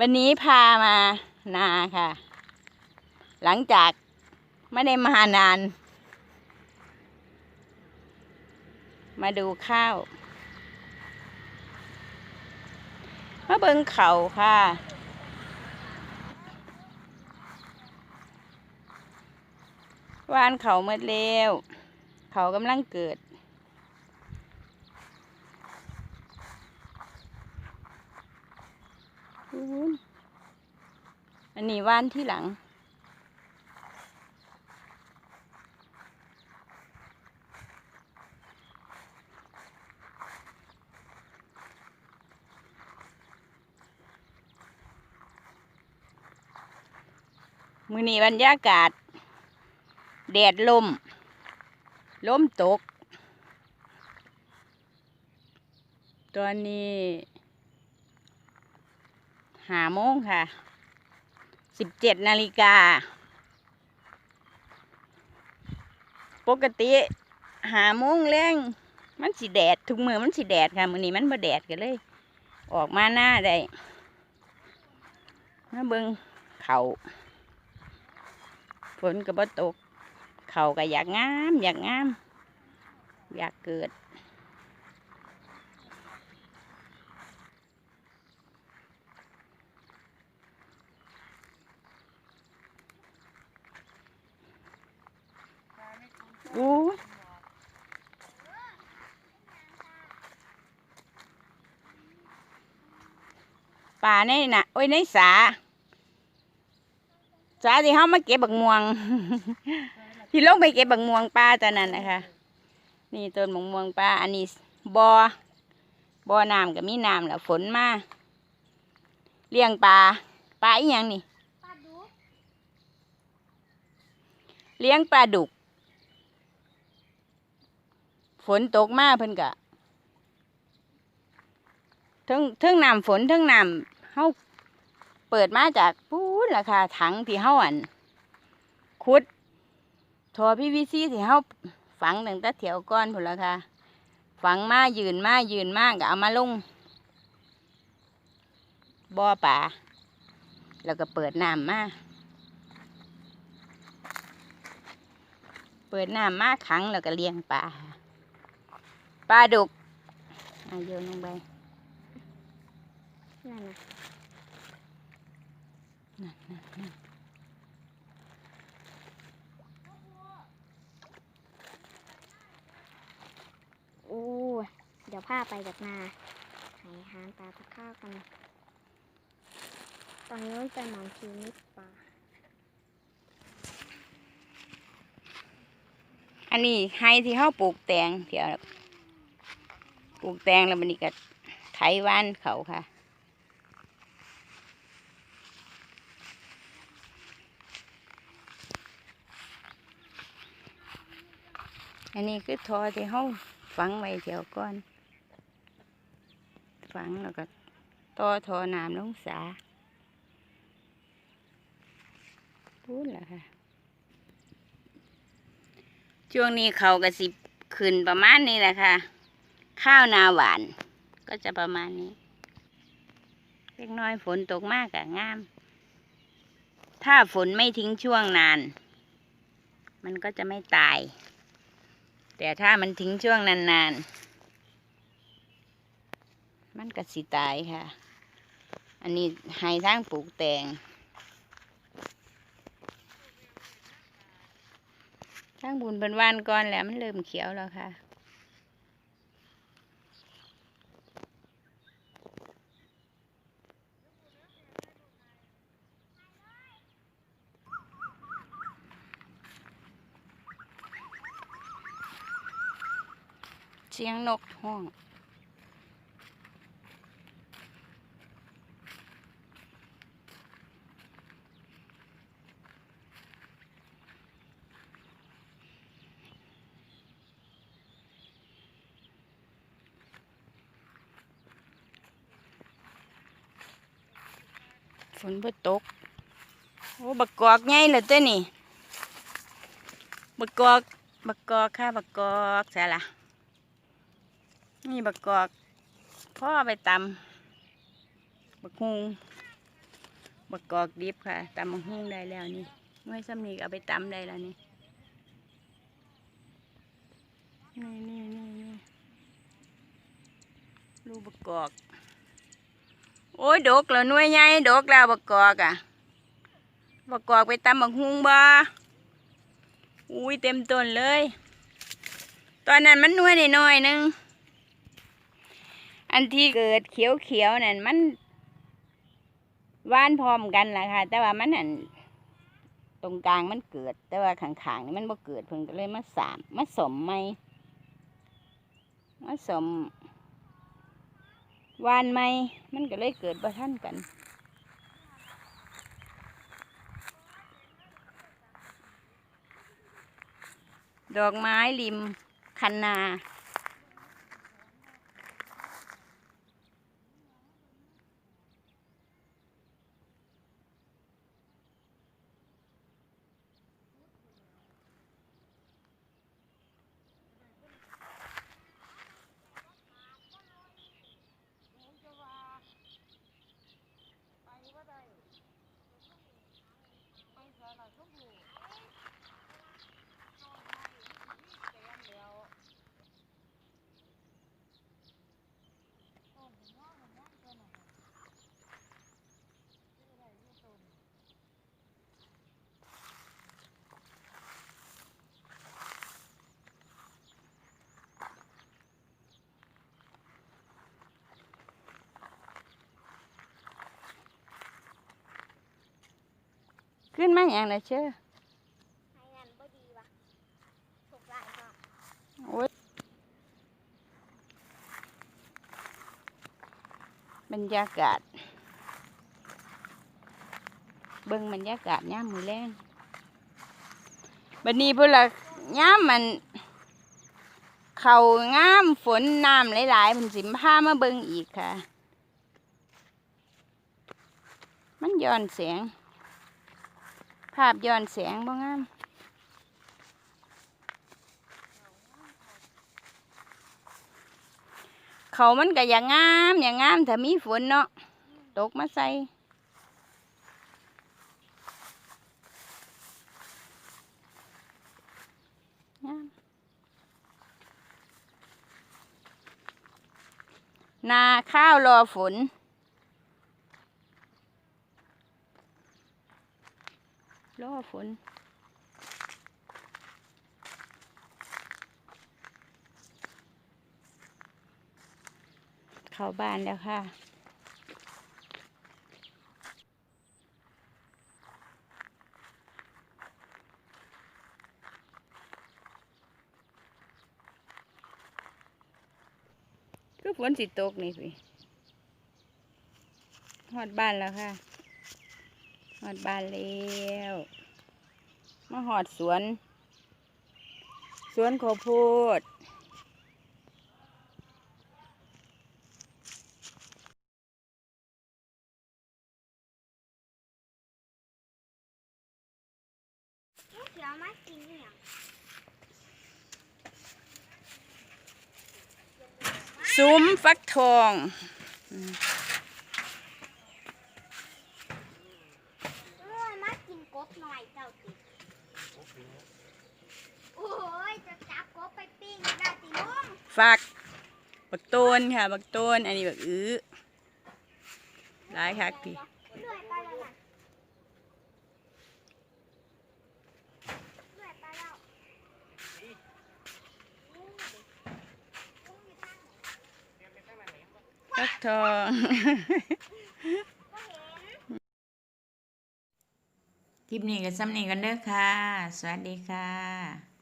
วันนี้พามานาค่ะ หลังจากไม่ได้มานาน มาดูข้าว มาเบิงเขาค่ะ วานเขาเมื่อเร็ว เขากำลังเกิด อู้นอั นนี้ว่านที่หลัง มือนี้บรรยากาศ แดดลม ลมตก ตอนนี้หาโมงค่ะ สิบเจ็ดนาฬิกา ปกติหาโมงแรงมันสิแดดทุกมือมันสิแดดค่ะ มือนี้มันบ่แดดกันเลย ออกมาหน้าได้มาเบิงเขาฝนก็บ่ตก เขาก็อยากงาม อยากงาม อยากเกิด อู้ยป่าในน่ะ โอ้ยในสา สาที่เขามาเก็บบักม่วง ที่ลงไปเก็บบักม่วงป้าตอนนั้นนะคะ นี่ต้นบักม่วงป้า อันนี้บอ่อบ่อน้ำก็มีน้ำแล้วฝนมาเลี้ยงปลาปลาอีหยังนี่ปลาดุกเลี้ยงปลาดุก ฝนตกมาเพิ่นกะทั้งทั้งน้ำฝนทั้งน้ำเฮาเปิดมาจากปูนราคาถังที่เฮาอันขุดทอพี่วีซีที่เฮาฝังตั้งแต่แถวก้อนพุ่นละค่ะฝังมายืนมายืนมากก็เอามาลงบ่อป่าแล้วก็เปิดน้ำมาเปิดน้ำมาขังแล้วก็เลี้ยงปลา ปลาดุกอาโยนลงไปนั่นน่ะโอ้ยเดี๋ยวพาไปจากนาหายหานปลาตะข้าวกัน ตอนนู้นเป็นหมองชีวิตปลาอันนี้ให้ที่เขาปลูกแตงเดี๋ยวป ลูกแตงแล้วมันนี่ก็ไถว่านเขาค่ะอันนี้คือทอที่เขาฝังไว้เดี๋ยวก่อน ฝังแล้วก็ต่อทอน้ำลงสาพูดแหละค่ะช่วงนี้เขาก็สิบขึ้นประมาณนี้แหละค่ะ ข้าวนาหวาน ก็จะประมาณนี้เล็กน้อยฝนตกมากอะงาม ถ้าฝนไม่ทิ้งช่วงนาน มันก็จะไม่ตาย แต่ถ้ามันทิ้งช่วงนานๆ มันก็สิตายค่ะ อันนี้ให้ทางปลูกแตงทางบุญเป็นวานก่อนแล้วมันเริ่มเขียวแล้วค่ะ เสียงนกห้อง ฝนบ่ตก โอ้บักกอกไงเลยตัวนี่บักกอก บักกอกค่ะบักกอกใช่ละ นี่บักกอกพ่อไปตำบักฮุงประกอบดิบค่ะตำมังหุ้งได้แล้วนี่เมื่อซ้ำนี้ก็เอาไปตำได้แล้วนี่นี่นี่นี่นี่ลูกประกอบโอ้ยดกแล้วน่วยใหญ่ดกแล้วประกอบอะประกอบไปตำบักฮุงบ่อุ้ยเต็มต้นเลย ตอนนั้นมันน่วยน้อยนึง อันที่เกิดเขียวๆนั่นมันว่านพร้อมกันแหละค่ะ แต่ว่ามันอันตรงกลางมันเกิด แต่ว่าข้างๆนี่มันบ่เกิดเพิ่งก็เลยมาสามมาสมไหมมาสมวานไหมมันก็เลยเกิดบ่ท่านกันดอกไม้ริมคันนา ขึ้นมาอย่างไรเชื่อให้งานบ่ดีวะถูกหลายเนาะโอ๊ยบรรยากาศ เบิ่งบรรยากาศย่ามมือแรงบัดนี้พุ่นละย่ามมัน เขาง่ามฝนน้ำหลายๆมันสิมพามาเบิ่งอีกค่ะ มันย้อนแสง ภาพย้อนแสงบ่งามเขามันก็อย่างงามอย่างงามถ้ามีฝนเนาะตกมาใส่งามนาข้าวรอฝน รอ ฝน เข้าบ้านแล้วค่ะคือฝนสิตกนี่พี่หอดบ้านแล้วค่ะหอดบ้านแล้ว มาหอดสวน สวนข้าวโพดเขียวมากินอย่างซุ้มฟักทอง เอ้ยมากินกบหน่อยเจ้าติ โอ้ยจะจับกบไปปิ้งได้ติลุงฟัก บักโตนค่ะ บักโตนอันนี้บักอื้อหลายคักพี่เลื่อยไปแล้วน่ะเลื่อยไปแล้วลุงลุงอยู่ทางไหนฟักทอง ก็เห็น คลิปนี้ก็ซ้ำนี้กันเด้อค่ะ สวัสดีค่ะ